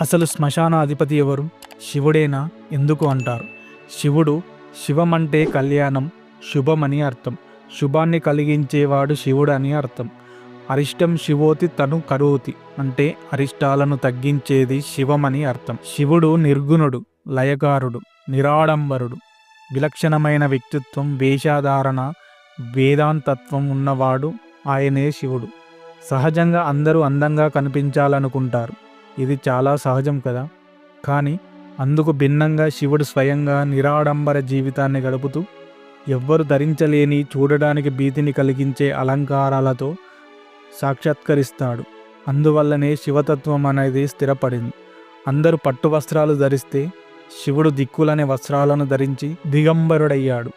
అసలు శ్మశాన అధిపతి ఎవరు? శివుడేనా? ఎందుకు అంటారు? శివుడు శివమంటే కళ్యాణం శుభమని అర్థం. శుభాన్ని కలిగించేవాడు శివుడు అని అర్థం. అరిష్టం శివోతి తను కరోతి. అంటే అరిష్టాలను తగ్గించేది శివమని అర్థం. శివుడు నిర్గుణుడు లయకారుడు నిరాడంబరుడు. విలక్షణమైన వ్యక్తిత్వం వేషాధారణ వేదాంతత్వం ఉన్నవాడు ఆయనే శివుడు. సహజంగా అందరూ అందంగా కనిపించాలనుకుంటారు. ఇది చాలా సహజం కదా. కానీ అందుకు భిన్నంగా శివుడు స్వయంగా నిరాడంబర జీవితాన్ని గడుపుతూ ఎవ్వరు ధరించలేని చూడడానికి భీతిని కలిగించే అలంకారాలతో సాక్షాత్కరిస్తాడు. అందువల్లనే శివతత్వం అనేది స్థిరపడింది. అందరూ పట్టు వస్త్రాలు ధరిస్తే శివుడు దిక్కులనే వస్త్రాలను ధరించి దిగంబరుడయ్యాడు.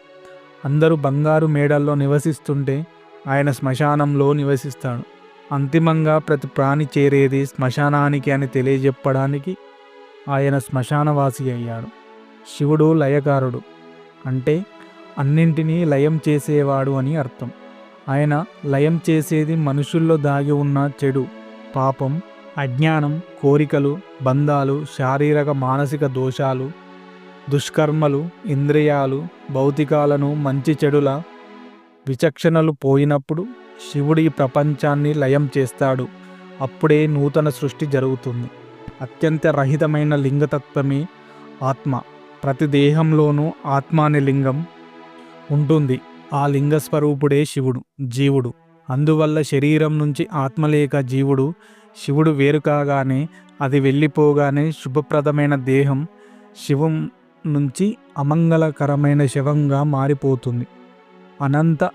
అందరూ బంగారు మేడల్లో నివసిస్తుంటే ఆయన శ్మశానంలో నివసిస్తాడు. అంతిమంగా ప్రతి ప్రాణి చేరేది శ్మశానానికి అని తెలియజెప్పడానికి ఆయన శ్మశానవాసి అయ్యాడు. శివుడు లయకారుడు. అంటే అన్నింటినీ లయం చేసేవాడు అని అర్థం. ఆయన లయం చేసేది మనుషుల్లో దాగి ఉన్న చెడు పాపం అజ్ఞానం కోరికలు బంధాలు శారీరక మానసిక దోషాలు దుష్కర్మలు ఇంద్రియాలు భౌతికాలను మంచి చెడుల విచక్షణలు పోయినప్పుడు శివుడు ఈ ప్రపంచాన్ని లయం చేస్తాడు. అప్పుడే నూతన సృష్టి జరుగుతుంది. అత్యంత రహితమైన లింగతత్వమే ఆత్మ. ప్రతి దేహంలోనూ ఆత్మ అనే లింగం ఉంటుంది. ఆ లింగ స్వరూపుడే శివుడు జీవుడు. అందువల్ల శరీరం నుంచి ఆత్మ లేక జీవుడు శివుడు వేరు కాగానే అది వెళ్ళిపోగానే శుభప్రదమైన దేహం శివం నుంచి అమంగళకరమైన శవంగా మారిపోతుంది. అనంత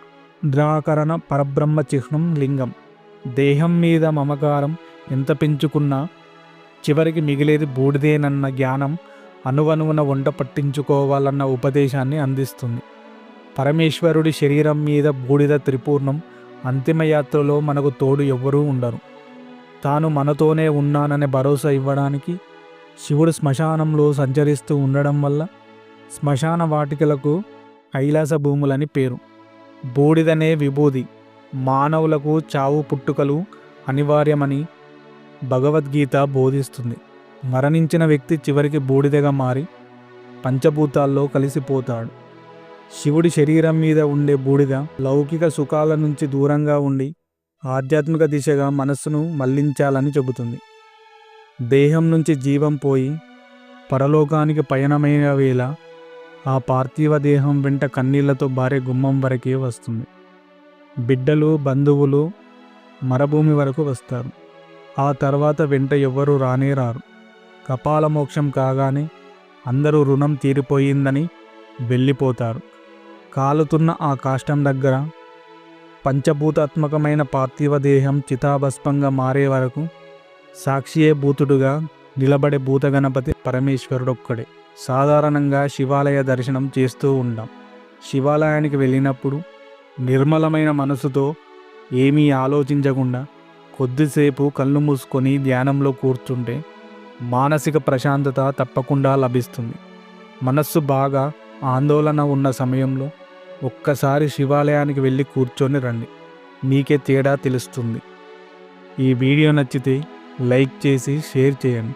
ద్రాకరణ పరబ్రహ్మ చిహ్నం లింగం. దేహం మీద మమకారం ఎంత పెంచుకున్నా చివరికి మిగిలేది బూడిదేనన్న జ్ఞానం అనువనువున వంట పట్టించుకోవాలన్న ఉపదేశాన్ని అందిస్తుంది. పరమేశ్వరుడి శరీరం మీద బూడిద త్రిపూర్ణం అంతిమయాత్రలో మనకు తోడు ఎవ్వరూ ఉండరు. తాను మనతోనే ఉన్నాననే భరోసా ఇవ్వడానికి శివుడు శ్మశానంలో సంచరిస్తూ ఉండడం వల్ల శ్మశాన వాటికలకు కైలాస భూములని పేరు. బూడిదనే విభూది మానవులకు చావు పుట్టుకలు అనివార్యమని భగవద్గీత బోధిస్తుంది. మరణించిన వ్యక్తి చివరికి బూడిదగా మారి పంచభూతాల్లో కలిసిపోతాడు. శివుడి శరీరం మీద ఉండే బూడిద లౌకిక సుఖాల నుంచి దూరంగా ఉండి ఆధ్యాత్మిక దిశగా మనస్సును మళ్ళించాలని చెబుతుంది. దేహం నుంచి జీవం పోయి పరలోకానికి పయనమైన వేళ ఆ పార్థివ దేహం వెంట కన్నీళ్ళతో భార్య గుమ్మం వరకే వస్తుంది. బిడ్డలు బంధువులు మరభూమి వరకు వస్తారు. ఆ తర్వాత వెంట ఎవ్వరూ రానే రారు. కపాల మోక్షం కాగానే అందరూ రుణం తీరిపోయిందని వెళ్ళిపోతారు. కాలుతున్న ఆ కాష్టం దగ్గర పంచభూతాత్మకమైన పార్థివ దేహం చితాభస్మంగా మారే వరకు సాక్షియే భూతుడుగా నిలబడే భూతగణపతి పరమేశ్వరుడొక్కడే. సాధారణంగా శివాలయ దర్శనం చేస్తూ ఉంటాం శివాలయానికి వెళ్ళినప్పుడు నిర్మలమైన మనసుతో ఏమీ ఆలోచించకుండా కొద్దిసేపు కళ్ళు మూసుకొని ధ్యానంలో కూర్చుంటే మానసిక ప్రశాంతత తప్పకుండా లభిస్తుంది. మనస్సు బాగా ఆందోళన ఉన్న సమయంలో ఒక్కసారి శివాలయానికి వెళ్ళి కూర్చొని రండి. మీకే తేడా తెలుస్తుంది. ఈ వీడియో నచ్చితే లైక్ చేసి షేర్ చేయండి.